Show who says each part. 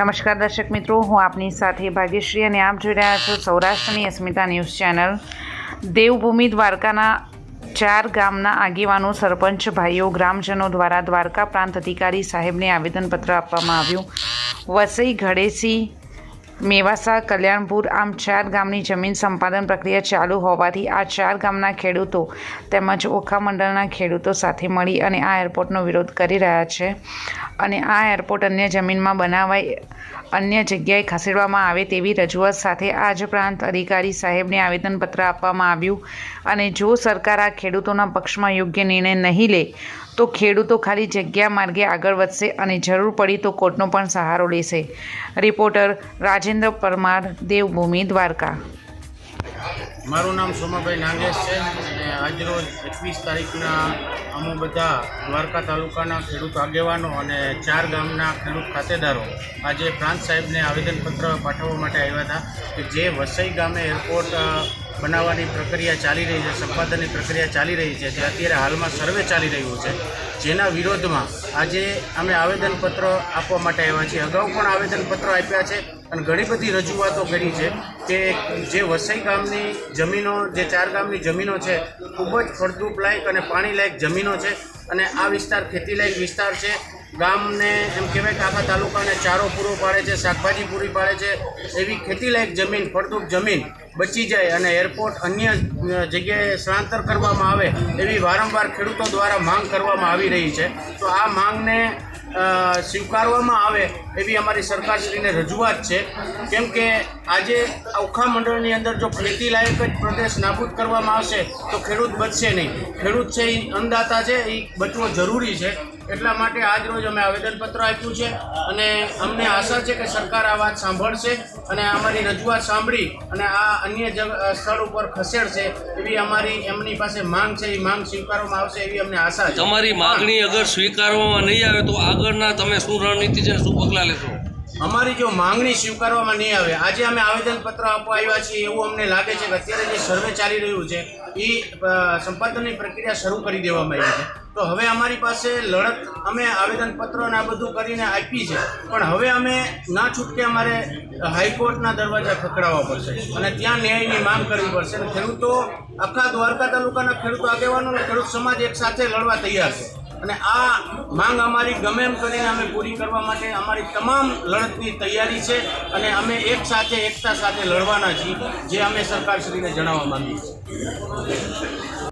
Speaker 1: નમસ્કાર દર્શક મિત્રો, હું આપની સાથે ભાગ્યશ્રી અને આપ જોઈ રહ્યા છો સૌરાષ્ટ્રની અસ્મિતા ન્યૂઝ ચેનલ. દેવભૂમિ દ્વારકાના ચાર ગામના આગેવાનો, સરપંચ, ભાઈઓ, ગ્રામજનો દ્વારા દ્વારકા પ્રાંત અધિકારી સાહેબને આવેદનપત્ર આપવામાં આવ્યું. વસઈ ઘડેસી મેવાસા, કલ્યાણપુર આમ ચાર ગામની જમીન સંપાદન પ્રક્રિયા ચાલુ હોવાથી આ ચાર ગામના ખેડૂતો તેમજ ઓખા મંડળના ખેડૂતો સાથે મળી અને આ એરપોર્ટનો વિરોધ કરી રહ્યા છે. અને આ એરપોર્ટ અન્ય જમીનમાં બનાવાય, અન્ય જગ્યાએ ખસેડવામાં આવે તેવી રજૂઆત સાથે આજ પ્રાંત અધિકારી સાહેબને આવેદનપત્ર આપવામાં આવ્યું. અને જો સરકાર આ ખેડૂતોના પક્ષમાં યોગ્ય નિર્ણય નહીં લે, તો ખેડૂતો ખાલી જગ્યા માર્ગે આગળ વધશે અને જરૂર પડી તો કોર્ટનો પણ સહારો લેશે. રિપોર્ટર રાજેન્દ્ર પરમાર દેવભૂમિ દ્વારકા.
Speaker 2: મારું નામ સોમાભાઈ નાગેશ છે અને આજરોજ એકવીસ તારીખના અમે બધા દ્વારકા તાલુકાના ખેડૂત આગેવાનો અને ચાર ગામના ખેડૂત ખાતેદારો આજે પ્રાંત સાહેબને આવેદનપત્ર પાઠવવા માટે આવ્યા હતા કે જે વસઈ ગામે એરપોર્ટ બનાવવાની પ્રક્રિયા ચાલી રહી છે, સંપાદનની પ્રક્રિયા ચાલી રહી છે, જે અત્યારે હાલમાં સર્વે ચાલી રહ્યું છે, જેના વિરોધમાં આજે અમે આવેદનપત્ર આપવા માટે આવ્યા છીએ. અગાઉ પણ આવેદનપત્રો આપ્યા છે અને ઘણી બધી રજૂઆતો કરી છે કે જે વસઈ ગામની જમીનો, જે ચાર ગામની જમીનો છે, ખૂબ જ ફળદ્રુપ લાયક અને પાણી લાયક જમીનો છે અને આ વિસ્તાર ખેતીલાયક વિસ્તાર છે. ગામને એમ કહેવાય કે આખા તાલુકાને ચારો પૂરો પાડે છે, શાકભાજી પૂરી પાડે છે, એવી ખેતીલાયક જમીન, ફળદ્રુપ જમીન બચી જાય અને એરપોર્ટ અન્ય જગ્યાએ સ્થળાંતર કરવામાં આવે એવી વારંવાર ખેડૂતો દ્વારા માંગ કરવામાં આવી રહી છે. તો આ માંગને સ્વીકારવામાં આવે એવી અમારી સરકારશ્રીને રજૂઆત છે. કેમ કે આજે ઓખા મંડળની અંદર જો ખેતી લાયક જ પ્રદેશ નાબૂદ કરવામાં આવશે તો ખેડૂત બચશે નહીં. ખેડૂત છે એ અન્નદાતા છે, એ બચવો જરૂરી છે. એટલા માટે આજ રોજ અમે આવેદનપત્ર આપ્યું છે અને અમને આશા છે કે સરકાર આ વાત સાંભળશે અને અમારી રજૂઆત સાંભળી અને આ અન્ય સ્થળ ઉપર ખસેડશે એવી અમારી એમની પાસે માંગ છે એ માંગ સ્વીકારવામાં આવશે એવી અમને આશા છે.
Speaker 3: તમારી માગણી અગર સ્વીકારવામાં નહીં આવે તો આગળના તમે શું રણનીતિ છે શું પગલાં લેશો?
Speaker 2: અમારી જો માંગણી સ્વીકારવામાં નહીં આવે, આજે અમે આવેદનપત્ર આપવા આવ્યા છીએ, એવું અમને લાગે છે કે અત્યારે જે સર્વે ચાલી રહ્યું છે એ સંપાદનની પ્રક્રિયા શરૂ કરી દેવામાં આવી છે. તો હવે અમારી પાસે લડત અમે આવેદનપત્રો અને આ બધું કરીને આપી છે, પણ હવે અમે ના છૂટકે અમારે હાઈકોર્ટના દરવાજા ખખડાવવા પડશે અને ત્યાં ન્યાયની માંગ કરવી પડશે. અને ખેડૂતો આખા દ્વારકા તાલુકાના ખેડૂતો આગેવાનો અને ખેડૂત સમાજ એક સાથે લડવા તૈયાર છે. અને આ માંગ અમારી ગમે એમ કરીને અમે પૂરી કરવા માટે અમારી તમામ લડતની તૈયારી છે અને અમે એક સાથે, એકતા સાથે લડવાના છીએ, જે અમે સરકારશ્રીને જણાવવા માંગીએ છીએ.